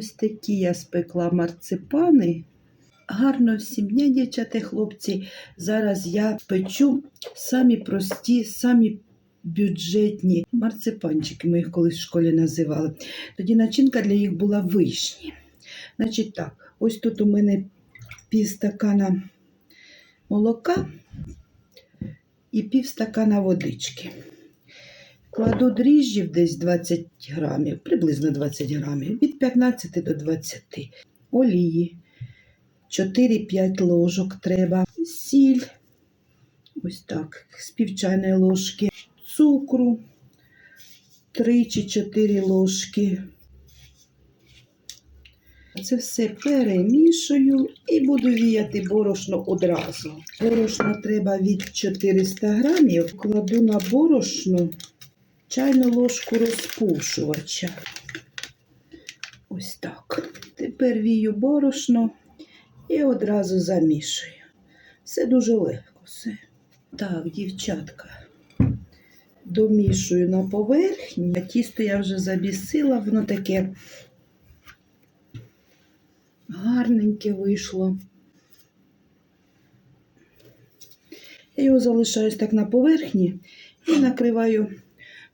Ось такі я спекла марципани. Гарно всім дня, дівчата хлопці. Зараз я печу самі прості, самі бюджетні марципанчики, ми їх колись в школі називали. Тоді начинка для їх була вишні. Значить так, ось тут у мене пів стакана молока і пів стакана водички. Кладу дріжджів десь 20 грамів, приблизно 20 грамів, від 15 до 20. Олії 4-5 ложок треба, сіль, ось так, з пів чайної ложки, цукру 3 чи 4 ложки. Це все перемішую і буду віяти борошно одразу. Борошно треба від 400 грамів. Кладу на борошно чайну ложку розпушувача. Ось так. Тепер вію борошно і одразу замішую. Все дуже легко. Все. Так, дівчатка. Домішую на поверхні. А тісто я вже забісила, воно таке гарненьке вийшло. Я його залишаю так на поверхні і накриваю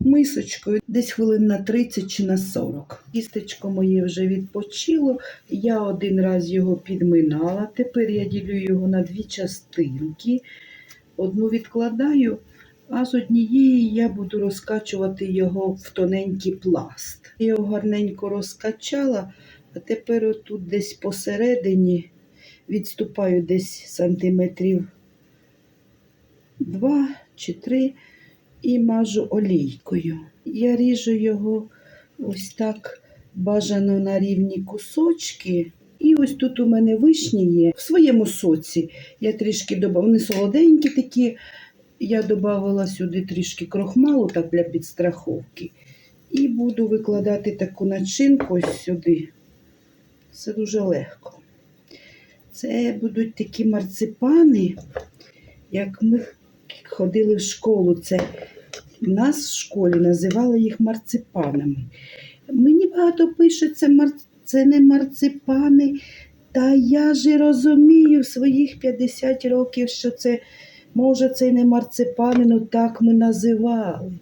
мисочкою десь хвилин на 30 чи на 40. Кістечко моє вже відпочило. Я один раз його підминала. Тепер я ділю його на дві частинки. Одну відкладаю, а з однієї я буду розкачувати його в тоненький пласт. Я його гарненько розкачала, а тепер отут десь посередині відступаю десь сантиметрів два чи три і мажу олійкою. Я ріжу його ось так бажано на рівні кусочки. І ось тут у мене вишні є. В своєму соці я трішки додала, вони солоденькі такі. Я додавала сюди трішки крохмалу так для підстраховки. І буду викладати таку начинку ось сюди. Це дуже легко. Це будуть такі марципани, як ми ходили в школу. Це в нас в школі називали їх марципанами. Мені багато пише, це, не марципани. Та я ж і розумію в своїх 50 років, що це, може, це не марципани, ну так ми називали.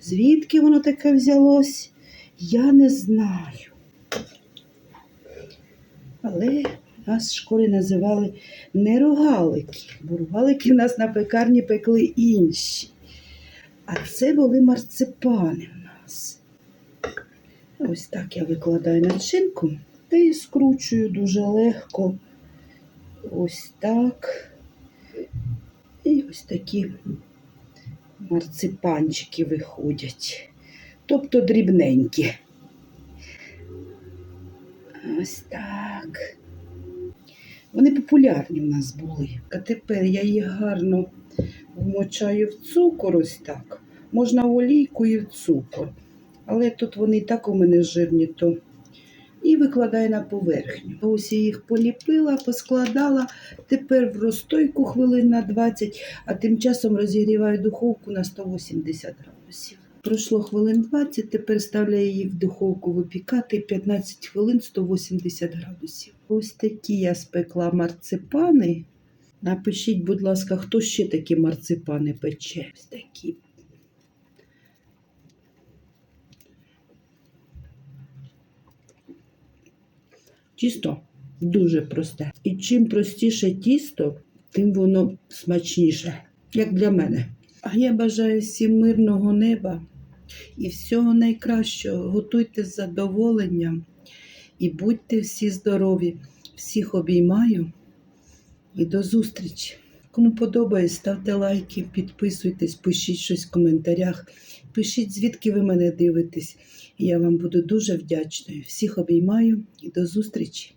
Звідки воно таке взялось, я не знаю. Але нас в школі називали не рогалики, бо рогалики нас на пекарні пекли інші. А це були марципани в нас. Ось так я викладаю начинку та і скручую дуже легко. Ось так. І ось такі марципанчики виходять. Тобто дрібненькі. Ось так. Вони популярні в нас були. А тепер я їх гарно вмочаю в цукор ось так. Можна в олійку і в цукор. Але тут вони і так у мене жирні, то і викладаю на поверхню. Ось я їх поліпила, поскладала. Тепер в розстойку хвилин на 20, а тим часом розігріваю духовку на 180 градусів. Пройшло хвилин 20, тепер ставляю її в духовку випікати 15 хвилин 180 градусів. Ось такі я спекла марципани. Напишіть, будь ласка, хто ще такі марципани пече? Ось такі. Тісто дуже просте. І чим простіше тісто, тим воно смачніше, як для мене. А я бажаю всім мирного неба і всього найкращого. Готуйте з задоволенням і будьте всі здорові. Всіх обіймаю і до зустрічі. Кому подобається, ставте лайки, підписуйтесь, пишіть щось в коментарях, пишіть, звідки ви мене дивитесь. Я вам буду дуже вдячною. Всіх обіймаю і до зустрічі!